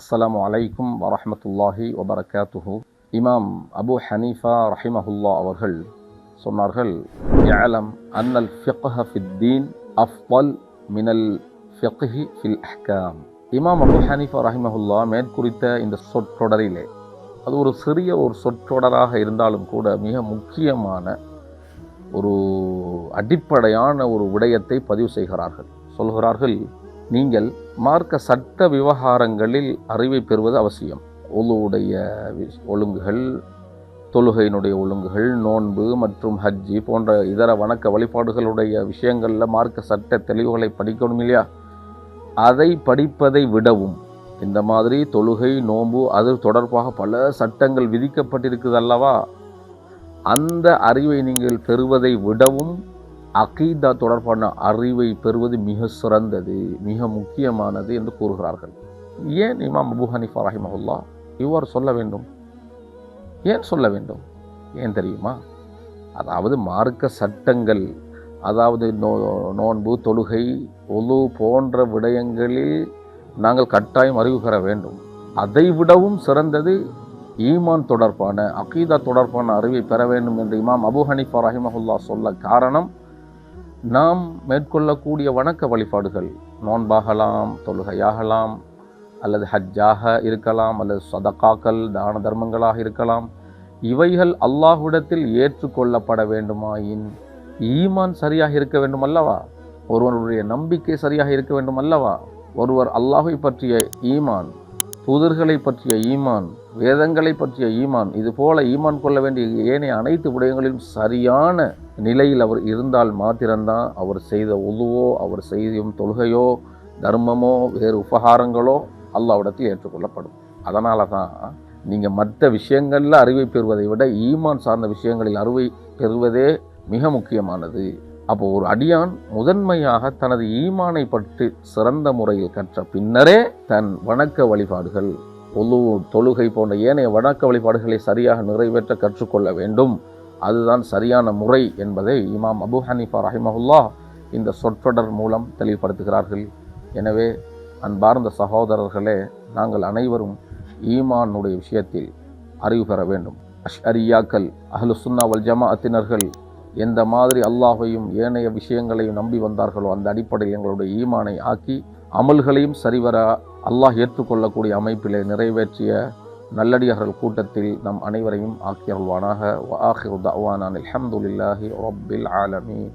அஸ்லாம் அலைக்கும் வரமத்துல்லாஹி வபரகாத்துஹு. இமாம் அபு ஹனீஃபா ரஹிமஹுல்லா அவர்கள் சொன்னார்கள் யாலம் அன்னல் ஃபிக்ஹ ஃபித்தீன் அஃபல் மினல் ஃபிக்ஹி ஃபில் அஹ்காம். இமாம் அபு ஹனீஃபா ரஹிமஹுல்லா மேற்குறித்த இந்த சொற்றொடரிலே அது ஒரு சிறிய ஒரு சொற்றொடராக இருந்தாலும் கூட மிக முக்கியமான ஒரு அடிப்படையான ஒரு விடயத்தை பதிவு செய்கிறார்கள். சொல்கிறார்கள் நீங்கள் மார்க்க சட்ட விவகாரங்களில் அறிவை பெறுவது அவசியம். ஒழுவுடைய ஒழுங்குகள் தொழுகையினுடைய ஒழுங்குகள் நோன்பு மற்றும் ஹஜ்ஜி போன்ற இதர வணக்க வழிபாடுகளுடைய விஷயங்களில் மார்க்க சட்ட தெளிவுகளை படிக்கணும் இல்லையா? அதை படிப்பதை விடவும் இந்த மாதிரி தொழுகை நோன்பு அது தொடர்பாக பல சட்டங்கள் விதிக்கப்பட்டிருக்குது அல்லவா? அந்த அறிவை நீங்கள் பெறுவதை விடவும் அகீதா தொடர்பான அறிவை பெறுவது மிக சிறந்தது மிக முக்கியமானது என்று கூறுகிறார்கள். ஏன் இமாம் அபு ஹனிஃபா ரஹிமஹுல்லா இவ்வாறு சொல்ல வேண்டும்? ஏன் சொல்ல வேண்டும்? ஏன் தெரியுமா? அதாவது மார்க்க சட்டங்கள் அதாவது நோ நோன்பு தொழுகை ஒலு போன்ற விடயங்களில் நாங்கள் கட்டாயம் அறிவு பெற வேண்டும். அதை விடவும் சிறந்தது ஈமான் தொடர்பான அகீதா தொடர்பான அறிவை பெற வேண்டும் என்று இமாம் அபு ஹனிஃபா ரஹிமஹுல்லா சொல்ல காரணம் நாம் மேற்கொள்ளக்கூடிய வணக்க வழிபாடுகள் நோன்பாகலாம் தொழுகையாகலாம் அல்லது ஹஜ்ஜாக இருக்கலாம் அல்லது சதக்காக்கள் தான தர்மங்களாக இருக்கலாம் இவைகள் அல்லாஹ்விடத்தில் ஏற்றுக்கொள்ளப்பட வேண்டுமாயின் ஈமான் சரியாக இருக்க வேண்டும் அல்லவா ஒருவருடைய நம்பிக்கை சரியாக இருக்க வேண்டும் அல்லவா ஒருவர் அல்லாஹை பற்றிய ஈமான் தூதர்களை பற்றிய ஈமான் வேதங்களை பற்றிய ஈமான் இது போல ஈமான் கொள்ள வேண்டிய ஏனைய அனைத்து விடயங்களிலும் சரியான நிலையில் அவர் இருந்தால் மாத்திரம்தான் அவர் செய்த உதுவோ அவர் செய்யும் தொழுகையோ தர்மமோ வேறு உபகாரங்களோ அல்லாவிடத்தில் ஏற்றுக்கொள்ளப்படும். அதனால தான் நீங்கள் மற்ற விஷயங்களில் அறிவை பெறுவதை விட ஈமான் சார்ந்த விஷயங்களில் அறிவை பெறுவதே மிக முக்கியமானது. அப்போ ஒரு அடியான் முதன்மையாக தனது ஈமானை பற்றி சிறந்த முறையில் கற்ற பின்னரே தன் வணக்க வழிபாடுகள் ஒழு தொழுகை போன்ற ஏனைய வணக்க வழிபாடுகளை சரியாக நிறைவேற்ற கற்றுக்கொள்ள வேண்டும். அதுதான் சரியான முறை என்பதை இமாம் அபு ஹனீஃபா ரஹிமஹுல்லா இந்த சொற்றொடர் மூலம் தெளிவுபடுத்துகிறார்கள். எனவே அன்பார்ந்த சகோதரர்களே நாங்கள் அனைவரும் ஈமானுடைய விஷயத்தில் அறிவு பெற வேண்டும். அஷ்அரியாக்கள் அஹ்லு சுன்னா வல் ஜமாஅத்தினர்கள் எந்த மாதிரி அல்லாஹையும் ஏனைய விஷயங்களையும் நம்பி வந்தார்களோ அந்த அடிப்படையில் எங்களுடைய ஈமானை ஆக்கி அமல்களையும் சரிவர அல்லாஹ் ஏற்றுக்கொள்ளக்கூடிய அமைப்பிலே நிறைவேற்றிய நல்லடியார்கள் கூட்டத்தில் நம் அனைவரையும் ஆக்கியருள்வானாக ஆஹிர் தவானான் அலமதுல்லாஹி ரப்பில் ஆலமீன்.